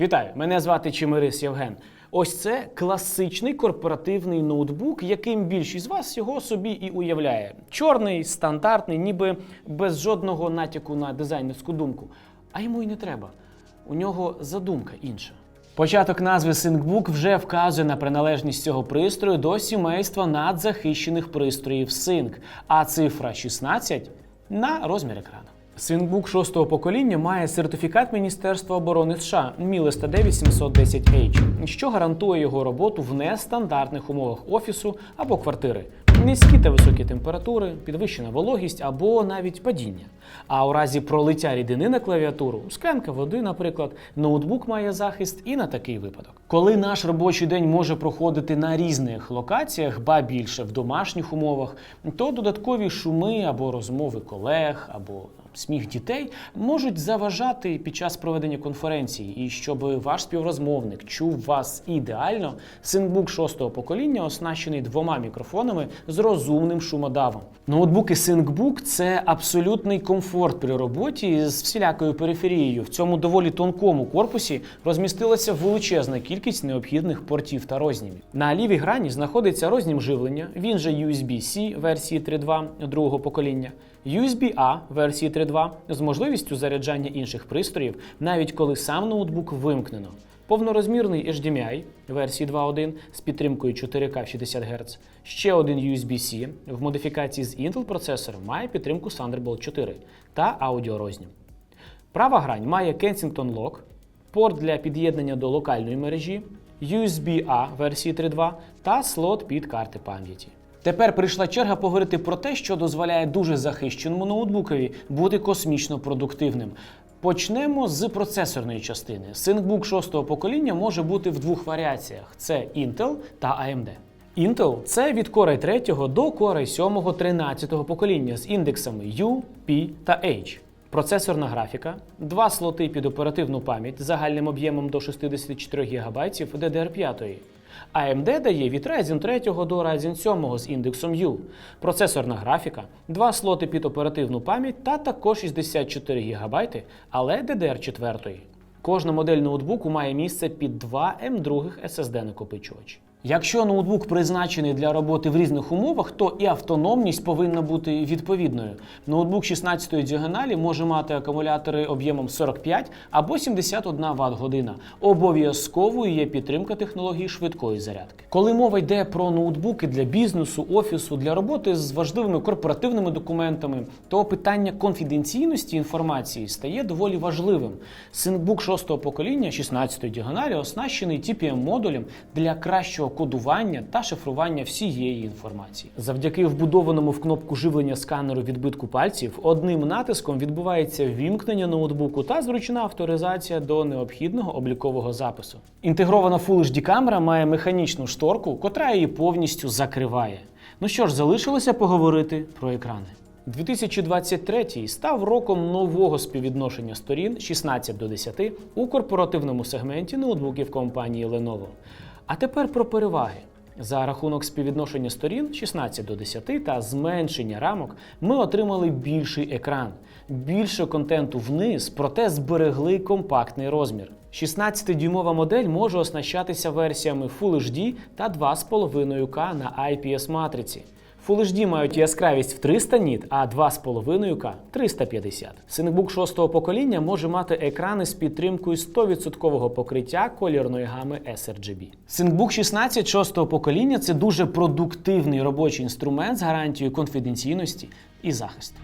Вітаю! Мене звати Чимирис Євген. Ось це класичний корпоративний ноутбук, яким більшість з вас його собі і уявляє. Чорний, стандартний, ніби без жодного натяку на дизайнерську думку. А йому й не треба. У нього задумка інша. Початок назви SyncBook вже вказує на приналежність цього пристрою до сімейства надзахищених пристроїв Sync, а цифра 16 на розмір екрану. Синкбук шостого покоління має сертифікат Міністерства оборони США Мілеста 9710H, що гарантує його роботу в нестандартних умовах офісу або квартири. Низькі та високі температури, підвищена вологість або навіть падіння. А у разі пролиття рідини на клавіатуру, склянка води, наприклад, ноутбук має захист і на такий випадок. Коли наш робочий день може проходити на різних локаціях, ба більше в домашніх умовах, то додаткові шуми або розмови колег, або сміх дітей можуть заважати під час проведення конференції. І щоб ваш співрозмовник чув вас ідеально, синкбук шостого покоління оснащений двома мікрофонами з розумним шумодавом. Ноутбуки SyncBook – це абсолютний комфорт при роботі з всілякою периферією. В цьому доволі тонкому корпусі розмістилася величезна кількість необхідних портів та рознімів. На лівій грані знаходиться рознім живлення, він же USB-C версії 3.2 другого покоління. USB-A версії 3.2 з можливістю заряджання інших пристроїв, навіть коли сам ноутбук вимкнено. Повнорозмірний HDMI версії 2.1 з підтримкою 4К 60 Гц. Ще один USB-C в модифікації з Intel процесором має підтримку Thunderbolt 4 та аудіорознім. Права грань має Kensington Lock, порт для під'єднання до локальної мережі, USB-A версії 3.2 та слот під карти пам'яті. Тепер прийшла черга поговорити про те, що дозволяє дуже захищеному ноутбукові бути космічно продуктивним. Почнемо з процесорної частини. SyncBook 6-го покоління може бути в двох варіаціях: це Intel та AMD. Intel це від Core 3 до Core 7 13 покоління з індексами U, P та H. Процесорна графіка, два слоти під оперативну пам'ять загальним об'ємом до 64 ГБ DDR5. AMD дає від Ryzen 3 до Ryzen 7 з індексом U. Процесорна графіка, два слоти під оперативну пам'ять та також 64 ГБ, але DDR4. Кожна модель ноутбуку має місце під 2 М2 SSD накопичувач. Якщо ноутбук призначений для роботи в різних умовах, то і автономність повинна бути відповідною. Ноутбук 16-ї діагоналі може мати акумулятори об'ємом 45 або 71 Вт година. Обов'язковою є підтримка технології швидкої зарядки. Коли мова йде про ноутбуки для бізнесу, офісу, для роботи з важливими корпоративними документами, то питання конфіденційності інформації стає доволі важливим. Синкбук 6-го покоління 16-ї діагоналі оснащений TPM-модулем для кращого кодування та шифрування всієї інформації. Завдяки вбудованому в кнопку живлення сканеру відбитку пальців одним натиском відбувається ввімкнення ноутбуку та зручна авторизація до необхідного облікового запису. Інтегрована Full HD камера має механічну шторку, котра її повністю закриває. Ну що ж, залишилося поговорити про екрани. 2023 став роком нового співвідношення сторін 16 до 10 у корпоративному сегменті ноутбуків компанії Lenovo. А тепер про переваги. За рахунок співвідношення сторін 16 до 10 та зменшення рамок ми отримали більший екран, більше контенту вниз, проте зберегли компактний розмір. 16-дюймова модель може оснащатися версіями Full HD та 2,5К на IPS матриці. Full HD мають яскравість в 300 ніт, а 2,5К 350. Синкбук 6-го покоління може мати екрани з підтримкою 100% покриття колірної гами sRGB. Синбук 16 6-го покоління це дуже продуктивний робочий інструмент з гарантією конфіденційності і захисту.